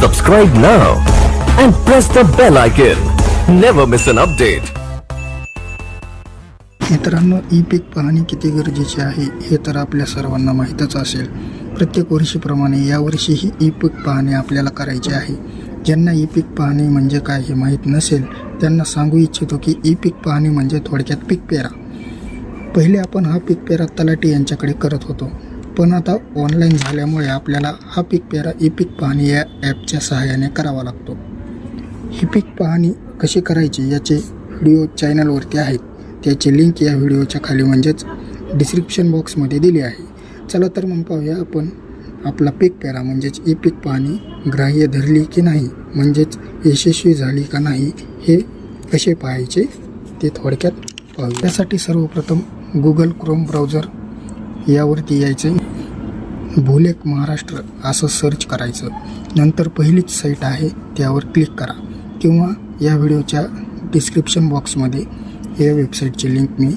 Subscribe now and press the bell icon. Never miss an update. मित्रांनो E पीक पाहणी किती गरजेचे आहे हे तर आपल्या सर्वांना माहीतच असेल प्रत्येक वर्षीप्रमाणे यावर्षीही ई पीक पाहणी आपल्याला करायची आहे ज्यांना ई पीक पाहणी म्हणजे काय हे माहीत नसेल त्यांना सांगू इच्छितो की ई पीक पाहणी म्हणजे थोडक्यात पीक पेरा पहिले आपण हा पीक पेरा तलाटी यांच्याकडे करत होतो पण आता ऑनलाईन झाल्यामुळे आपल्याला हा पीक पेरा ई पीक पाहणी या ॲपच्या सहाय्याने करावा लागतो. ही पीक पाहणी कशी करायची याचे व्हिडिओ चॅनलवरती आहेत. त्याची लिंक या व्हिडिओच्या खाली म्हणजेच डिस्क्रिप्शन बॉक्समध्ये दिली आहे. चला तर मग पाहूया आपण आपला पीक पेरा म्हणजेच ई पीक पाहणी ग्राह्य धरली की नाही म्हणजेच यशस्वी झाली का नाही हे कसे पाहायचे ते थोडक्यात पाहू त्यासाठी सर्वप्रथम गुगल क्रोम ब्राउझर यावरती यायचे भोलेक महाराष्ट्र असं सर्च करायचं. नंतर पहिलीच साईट आहे त्यावर क्लिक करा. किंवा या व्हिडिओच्या डिस्क्रिप्शन बॉक्समध्ये या वेबसाईटची लिंक मी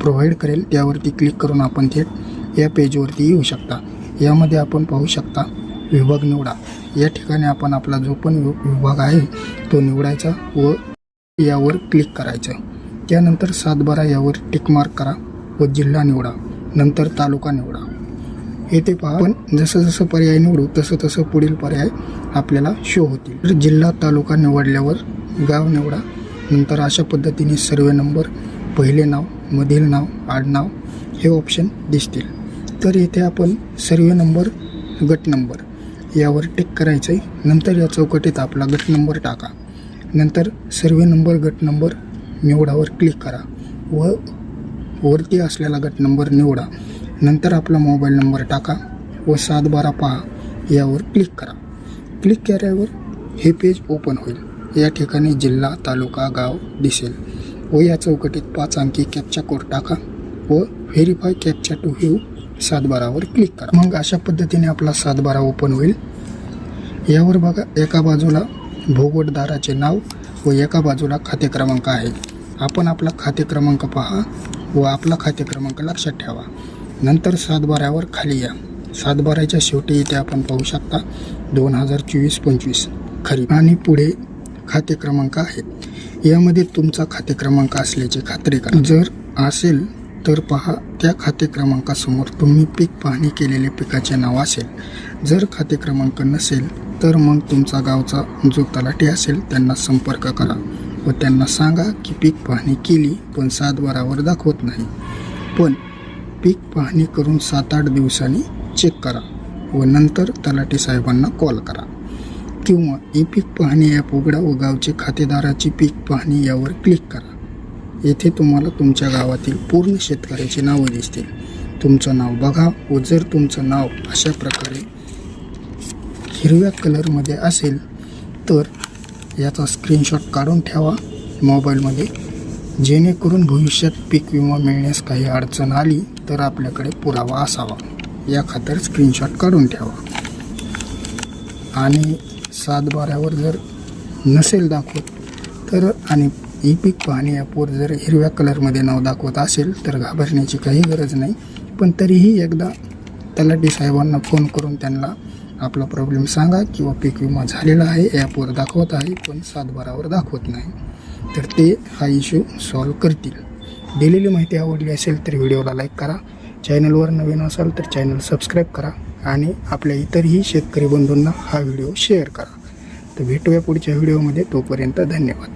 प्रोव्हाइड करेल. त्यावरती क्लिक करून आपण थेट या पेजवरती येऊ शकता. यामध्ये आपण पाहू शकता विभाग निवडा. या ठिकाणी आपण आपला जो पण विभाग आहे तो निवडायचा व यावर क्लिक करायचं. त्यानंतर सातबारा यावर टिकमार्क करा व जिल्हा निवडा. नंतर तालुका निवडा. येथे पहा पण जसं जसं पर्याय निवडू तसं तसं पुढील पर्याय आपल्याला शो होतील. तर जिल्हा तालुका निवडल्यावर गाव निवडा. नंतर अशा पद्धतीने सर्वे नंबर पहिले नाव मधील नाव आडनाव हे ऑप्शन दिसतील. तर येथे आपण सर्वे नंबर गट नंबर यावर टिक करायचं आहे नंतर या चौकटीत आपला गट नंबर टाका. नंतर सर्वे नंबर गट नंबर निवडावर क्लिक करा. व वरती असलेला गट नंबर निवडा. नंतर आपला मोबाईल नंबर टाका व सात बारा पहा यावर क्लिक करा. क्लिक केल्यावर हे पेज ओपन होईल. या ठिकाणी जिल्हा तालुका गाव दिसेल. व या चौकटीत पाच अंकी कॅपचा कोड टाका व व्हेरीफाय कॅपचा टू व्ह्यू सातबारावर क्लिक करा. मग अशा पद्धतीने आपला सातबारा ओपन होईल. यावर बघा एका बाजूला भोगवटदाराचे नाव व एका बाजूला खाते क्रमांक आहे. आपण आपला खाते क्रमांक पहा व आपला खाते क्रमांक लक्षात ठेवा. नंतर सातबाऱ्यावर खाली या. सातबाऱ्याच्या शेवटी इथे आपण पाहू शकता दोन हजार चोवीस पंचवीस खरी आणि पुढे खाते क्रमांक आहेत यामध्ये तुमचा खाते क्रमांक असल्याची खात्री करा. जर असेल तर पहा त्या खाते क्रमांकासमोर तुम्ही पीक पाहणी केलेले पिकाचे नाव असेल. जर खाते क्रमांक नसेल तर मग तुमचा गावचा जो तलाठी असेल त्यांना संपर्क करा व त्यांना सांगा की पीक पाहणी केली पण सातबारावर दाखवत नाही. पण पीक पाहणी करून सात आठ दिवसांनी चेक करा व नंतर तलाठी साहेबांना कॉल करा. किंवा ई पीक पाहणी ॲप उघडा व गावचे खातेदाराची पीक पाहणी यावर क्लिक करा. येथे तुम्हाला तुमच्या गावातील पूर्ण शेतकऱ्याची नावं दिसतील. तुमचं नाव बघा व जर तुमचं नाव अशा प्रकारे हिरव्या कलरमध्ये असेल तर याचा स्क्रीनशॉट काढून ठेवा मोबाईलमध्ये जेणेकरून भविष्यात पीक विमा मिळण्यास काही अडचण आली तर आपल्याकडे पुरावा असावा. या खातर स्क्रीनशॉट काढून ठेवा. आणि सातबाऱ्यावर जर नसेल दाखवत तर आणि ई पीक पाहणी ॲपवर जर हिरव्या कलरमध्ये नाव दाखवत असेल तर घाबरण्याची काही गरज नाही. पण तरीही एकदा तलाठी साहेबांना फोन करून त्यांना आपला प्रॉब्लेम सांगा किंवा पीक विमा झालेला आहे ॲपवर दाखवत आहे पण सातबारावर दाखवत नाही. तर ते हा इश्यू सॉल्व करतील. दिलेली माहिती आवडली असेल तर व्हिडिओला लाईक करा. चॅनलवर नवीन असाल तर चॅनल सबस्क्राईब करा आणि आपल्या इतरही शेतकरी बंधूंना हा व्हिडिओ शेअर करा. तर भेटूया पुढच्या व्हिडिओमध्ये. तोपर्यंत धन्यवाद.